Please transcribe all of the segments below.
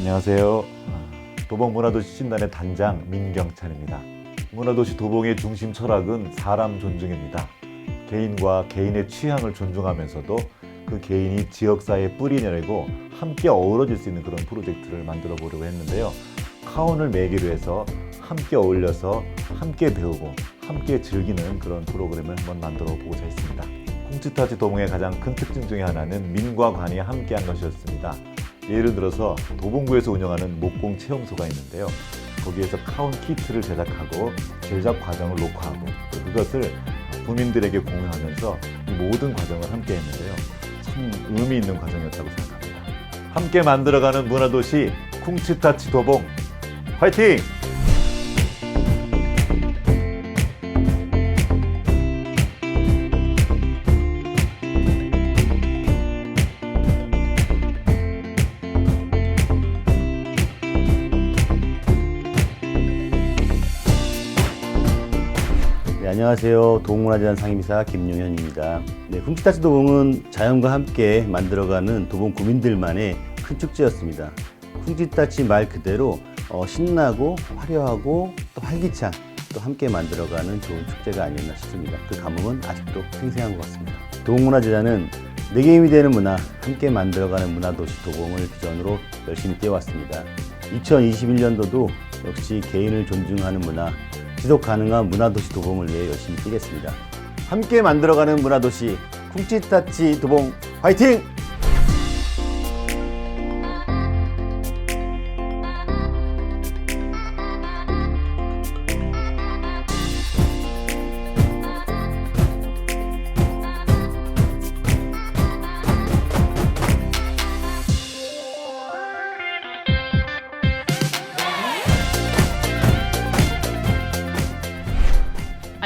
안녕하세요. 도봉문화도시 신단의 단장 민경찬입니다. 문화도시 도봉의 중심 철학은 사람 존중입니다. 개인과 개인의 취향을 존중하면서도 그 개인이 지역사회에 뿌리 내리고 함께 어우러질 수 있는 그런 프로젝트를 만들어 보려고 했는데요. 카운을 매개로 해서 함께 어울려서 함께 배우고 함께 즐기는 그런 프로그램을 한번 만들어 보고자 했습니다. 콩치타치 도봉의 가장 큰 특징 중에 하나는 민과 관이 함께한 것이었습니다. 예를 들어서 도봉구에서 운영하는 목공 체험소가 있는데요. 거기에서 카운 키트를 제작하고 제작 과정을 녹화하고 또 그것을 국민들에게 공유하면서 이 모든 과정을 함께 했는데요. 참 의미 있는 과정이었다고 생각합니다. 함께 만들어가는 문화도시 쿵치타치 도봉 화이팅! 네, 안녕하세요. 도봉문화재단 상임이사 김용현입니다. 네, 훔치타치 도봉은 자연과 함께 만들어가는 도봉 구민들만의 큰 축제였습니다. 훔치타치 말 그대로 어, 신나고 화려하고 또 활기찬 또 함께 만들어가는 좋은 축제가 아니었나 싶습니다. 그 감흥은 아직도 생생한 것 같습니다. 도봉문화재단은 내게 힘이 되는 문화, 함께 만들어가는 문화도시 도봉을 비전으로 열심히 뛰어왔습니다. 2021년도도 역시 개인을 존중하는 문화, 지속 가능한 문화도시 도봉을 위해 열심히 뛰겠습니다. 함께 만들어가는 문화도시 쿵치타치 도봉 화이팅!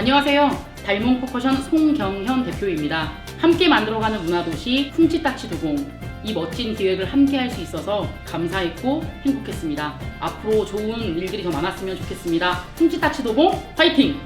안녕하세요. 달몽 포커션 송경현 대표입니다. 함께 만들어가는 문화도시 쿵치타치 도봉. 이 멋진 기획을 함께 할 수 있어서 감사했고 행복했습니다. 앞으로 좋은 일들이 더 많았으면 좋겠습니다. 쿵치타치 도봉 화이팅!